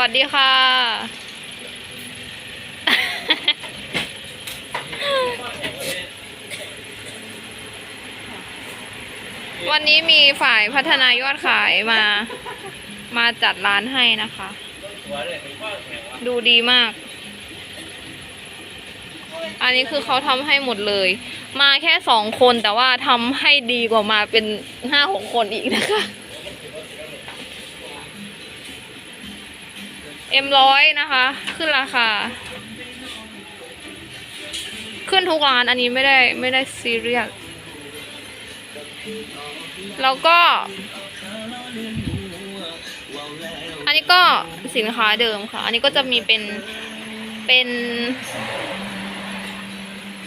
วัสดีค่ะ วันนี้มีฝ่ายพัฒนายอดขายมา มาจัดร้านให้นะคะ ดูดีมาก อันนี้คือเขาทำให้หมดเลย มาแค่สองคนแต่ว่าทำให้ดีกว่ามาเป็นห้าหกคนอีกนะคะ เอ็มร้อยนะคะ ขึ้นราคา ขึ้นทุกร้านอันนี้ไม่ได้ไม่ได้ซีเรียสแล้วก็ อันนี้ก็สินค้าเดิมค่ะ อันนี้ก็จะมีเป็นเป็น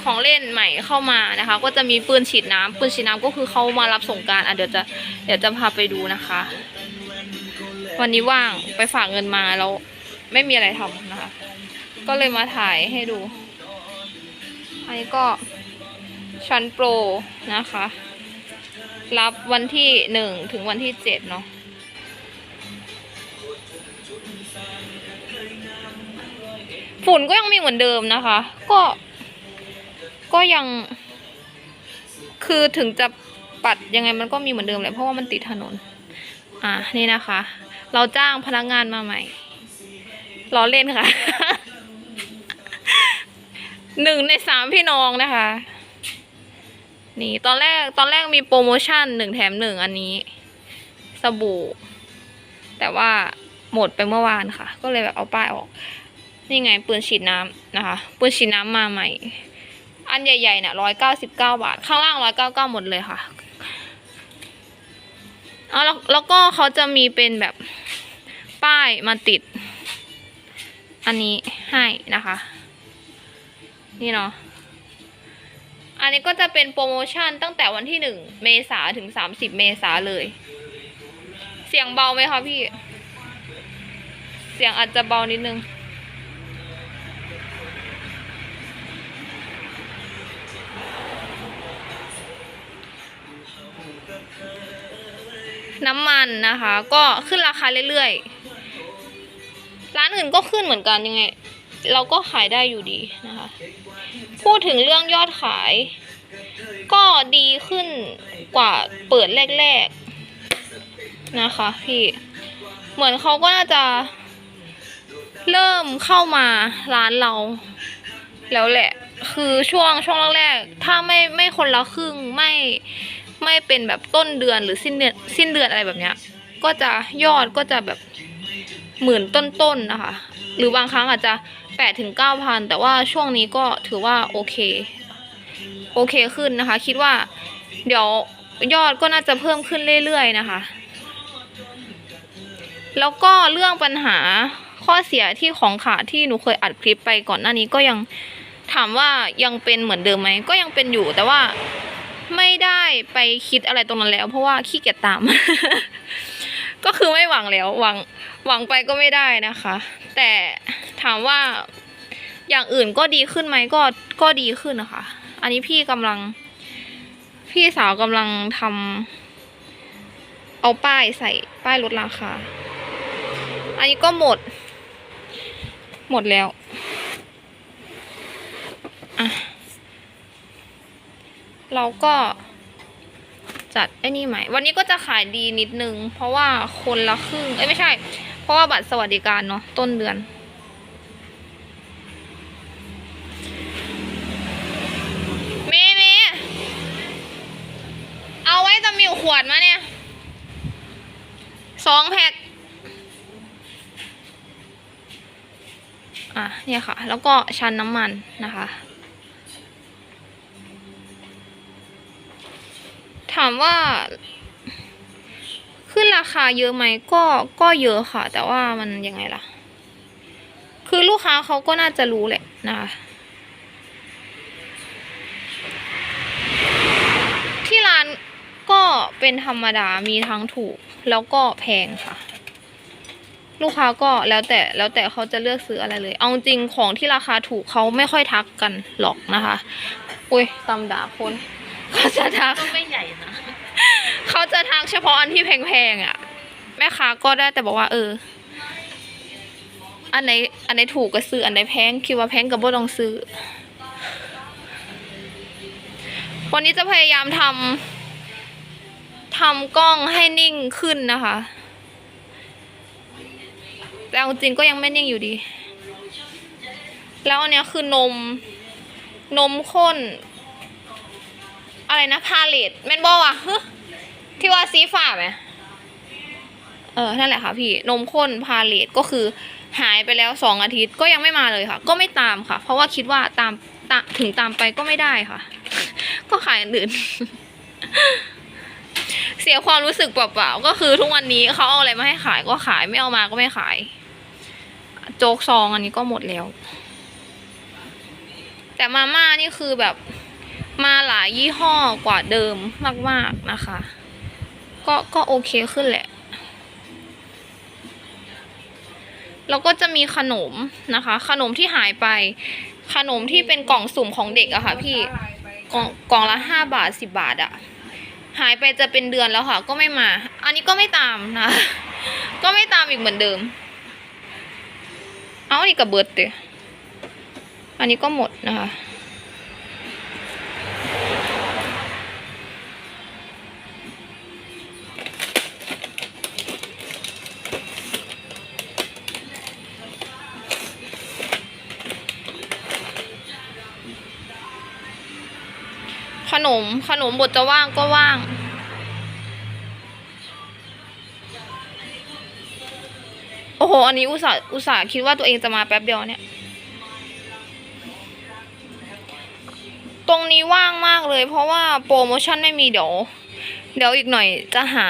ของเล่นใหม่เข้ามานะคะ ก็จะมีปืนฉีดน้ำปืนฉีดน้ำก็คือเขามารับส่งการอะเดี๋ยวจะเดี๋ยวจะพาไปดูนะคะ วันนี้ว่างไปฝากเงินมาแล้ว ไม่มีอะไรทำนะคะ ก็เลยมาถ่ายให้ดู อันนี้ก็ชั้นโปรนะคะ รับวันที่หนึ่งถึงวันที่เจ็ดเนาะฝุ่นก็ยังมีเหมือนเดิมนะคะ ก็ก็ยัง คือถึงจะปัดยังไงมันก็มีเหมือนเดิมแหละเพราะว่ามันติดถนน อะนี่นะคะ เราจ้างพนักงานมาใหม่ ล้อเล่นค่ะ หนึ่งในสามพี่น้องนะคะ นี่ตอนแรกตอนแรกมีโปรโมชั่นหนึ่งแถมหนึ่งอันนี้ สบู่ แต่ว่าหมดไปเมื่อวานค่ะ ก็เลยแบบเอาป้ายออก นี่ไงปืนฉีดน้ำนะคะ ปืนฉีดน้ำมาใหม่ อันใหญ่ๆเนี่ยร้อยเก้าสิบเก้าบาท ข้างล่างร้อยเก้าเก้าหมดเลยค่ะเอาแล้วแล้วก็เขาจะมีเป็นแบบป้ายมาติด อันนี้ให้นะคะ นี่เนาะอันนี้ก็จะเป็นโปรโมชั่นตั้งแต่วันที่หนึ่งเมษาถึงสามสิบเมษาเลย เสียงเบาไหมคะพี่ เสียงอาจจะเบานิดนึงน้ำมันนะคะ ก็ขึ้นราคาเรื่อยๆ ร้านอื่นก็ขึ้นเหมือนกันยังไง เราก็ขายได้อยู่ดีนะคะ พูดถึงเรื่องยอดขาย ก็ดีขึ้นกว่าเปิดแรกๆนะคะพี่ เหมือนเขาก็น่าจะ เริ่มเข้ามาร้านเรา แล้วแหละ คือช่วงช่วงแรกๆถ้าไม่ไม่คนละครึ่งไม่ไม่เป็นแบบต้นเดือนหรือสิ้นเดือนสิ้นเดือนอะไรแบบเนี้ย ก็จะยอดก็จะแบบ หมื่นต้นๆนะคะ หรือบางครั้งอาจจะแปดถึงเก้าพันแต่ว่าช่วงนี้ก็ถือว่าโอเค โอเคขึ้นนะคะ คิดว่า เดี๋ยวยอดก็น่าจะเพิ่มขึ้นเรื่อยๆนะคะ แล้วก็เรื่องปัญหาข้อเสียที่ของขาดที่หนูเคยอัดคลิปไปก่อนหน้านี้ก็ยังถามว่ายังเป็นเหมือนเดิมไหมก็ยังเป็นอยู่แต่ว่าไม่ได้ไปคิดอะไรตรงนั้นแล้ว เพราะว่าขี้เกียจตาม ก็คือไม่หวังแล้วหวังหวังไปก็ไม่ได้นะคะ แต่ถามว่าอย่างอื่นก็ดีขึ้นไหมก็ก็ดีขึ้นนะคะอันนี้พี่กำลัง พี่สาวกำลังทำเอาป้ายใส่ป้ายลดราคาอันนี้ก็หมด หมดแล้วอะเราก็ จัดไอ้นี่ใหม่วันนี้ก็จะขายดีนิดนึง เพราะว่าคนละครึ่ง เอ้ยไม่ใช่ เพราะว่าบัตรสวัสดิการเนาะต้นเดือน เมเมเอาไว้จะมีขวดมาเนี่ย สองแพ็คอะเนี่ยค่ะ แล้วก็ชั้นน้ำมันนะคะ ถามว่า ขึ้นราคาเยอะไหมก็ก็เยอะค่ะ แต่ว่ามันยังไงล่ะ คือลูกค้าเขาก็น่าจะรู้แหละนะคะที่ร้านก็เป็นธรรมดามีทั้งถูกแล้วก็แพงค่ะ ลูกค้าก็แล้วแต่แล้วแต่เขาจะเลือกซื้ออะไรเลย เอาจริงของที่ราคาถูกเขาไม่ค่อยทักกันหรอกนะคะ อุ้ยตำด่าคน เขาจะทักก็ไม่ใหญ่นะเขาจะทักเฉพาะอันที่แพงๆอะ แม่ค้าก็ได้แต่บอกว่าเออ อันไหนอันไหนถูกก็ซื้ออันไหนแพงคิดว่าแพงก็บ่ต้องซื้อ วันนี้จะพยายามทำทำกล้องให้นิ่งขึ้นนะคะ แต่เอาจริงก็ยังไม่นิ่งอยู่ดี แล้วอันเนี้ยคือนมนมข้น อะไรนะพาเลตแม่นบอกวะที่ว่าสีฟ้าไหมเออนั่นแหละค่ะพี่นมข้นพาเลตก็คือหายไปแล้วสองอาทิตย์ก็ยังไม่มาเลยค่ะ ก็ไม่ตามค่ะ เพราะว่าคิดว่าตามตาถึงตามไปก็ไม่ได้ค่ะ ก็ขายอื่น เสียความรู้สึกเปล่าๆก็คือทุกวันนี้เขาเอาอะไรมาให้ขายก็ขายไม่เอามาก็ไม่ขาย โจ๊กซองอันนี้ก็หมดแล้ว แต่มาม่านี่คือแบบ มาหลายยี่ห้อกว่าเดิมมาก ๆ นะคะ ก็ก็โอเคขึ้นแหละ แล้วก็จะมีขนมนะคะ ขนมที่หายไป ขนมที่เป็นกล่องสุ่มของเด็กอะค่ะ พี่กล่องกล่องละห้าบาทสิบบาทอะหายไปจะเป็นเดือนแล้วค่ะ ก็ไม่มา อันนี้ก็ไม่ตามนะ ก็ไม่ตามอีกเหมือนเดิม เอาอันนี้กับเบิร์ดเตอันนี้ก็หมดนะคะ นม ขนมบทจะว่างก็ว่าง โอ้โห อันนี้อุตส่าห์อุตส่าห์คิดว่าตัวเองจะมาแป๊บเดียวเนี่ย ตรงนี้ว่างมากเลย เพราะว่าโปรโมชั่นไม่มีเดี๋ยว เดี๋ยวอีกหน่อยจะหา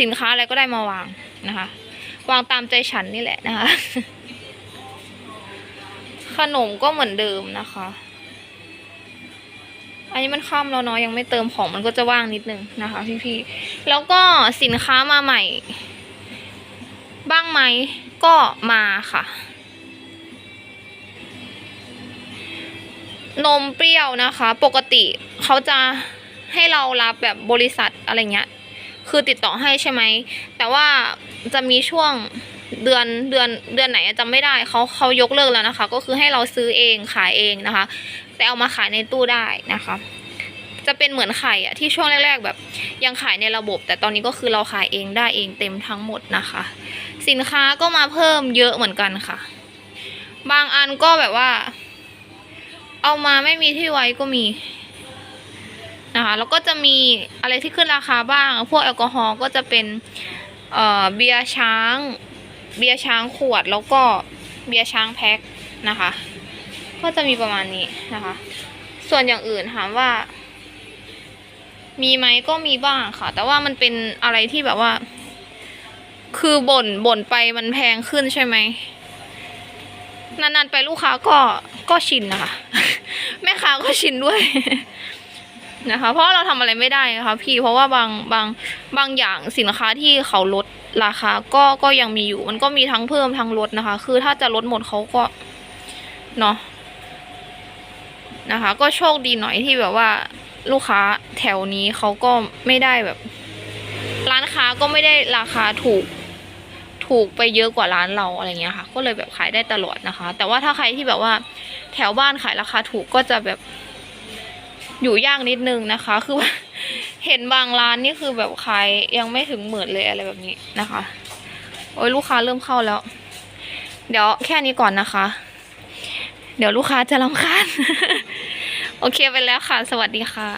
สินค้าอะไรก็ได้มาวางนะคะ วางตามใจฉันนี่แหละนะคะ ขนมก็เหมือนเดิมนะคะ อันนี้มันค่ำแล้วเนาะยังไม่เติมของมันก็จะว่างนิดนึงนะคะ พี่ๆแล้วก็สินค้ามาใหม่ บ้างไหมก็มาค่ะ นมเปรี้ยวนะคะ ปกติเขาจะให้เรารับแบบบริษัทอะไรเงี้ย คือติดต่อให้ใช่ไหม แต่ว่าจะมีช่วง เดือนเดือนเดือนไหนอะจำไม่ได้เขาเขายกเลิกแล้วนะคะ ก็คือให้เราซื้อเองขายเองนะคะ แต่เอามาขายในตู้ได้นะคะ จะเป็นเหมือนไข่อะที่ช่วงแรก ๆ แบบยังขายในระบบ แต่ตอนนี้ก็คือเราขายเองได้เองเต็มทั้งหมดนะคะ สินค้าก็มาเพิ่มเยอะเหมือนกันค่ะ บางอันก็แบบว่า เอามาไม่มีที่ไว้ก็มีนะคะแล้วก็จะมีอะไรที่ขึ้นราคาบ้าง พวกแอลกอฮอล์ก็จะเป็นเอ่อเบียร์ช้าง เบียร์ช้างขวดแล้วก็เบียร์ช้างแพ็คนะคะ ก็จะมีประมาณนี้นะคะ ส่วนอย่างอื่นถามว่า มีไหมก็มีบ้างค่ะ แต่ว่ามันเป็นอะไรที่แบบว่า คือบ่นบ่นไปมันแพงขึ้นใช่ไหมนานๆไปลูกค้าก็ก็ชินนะคะ แม่ค้าก็ชินด้วยนะคะ เพราะเราทำอะไรไม่ได้นะคะพี่เพราะว่าบางบางบางอย่างสินค้าที่เขาลด ราคาก็ก็ยังมีอยู่ มันก็มีทั้งเพิ่มทั้งลดนะคะ คือถ้าจะลดหมดเขาก็เนาะนะคะ ก็โชคดีหน่อยที่แบบว่าลูกค้าแถวนี้เขาก็ไม่ได้แบบ ร้านค้าก็ไม่ได้ราคาถูกถูกไปเยอะกว่าร้านเราอะไรเงี้ยค่ะ ก็เลยแบบขายได้ตลอดนะคะ แต่ว่าถ้าใครที่แบบว่าแถวบ้านขายราคาถูกก็จะแบบอยู่ยากนิดนึงนะคะ คือว่า เห็นบางร้านนี่คือแบบขายยังไม่ถึงหมื่นเลยอะไรแบบนี้นะคะ โอ้ยลูกค้าเริ่มเข้าแล้ว เดี๋ยวแค่นี้ก่อนนะคะ เดี๋ยวลูกค้าจะรำคาญ โอเคไปแล้วค่ะ สวัสดีค่ะ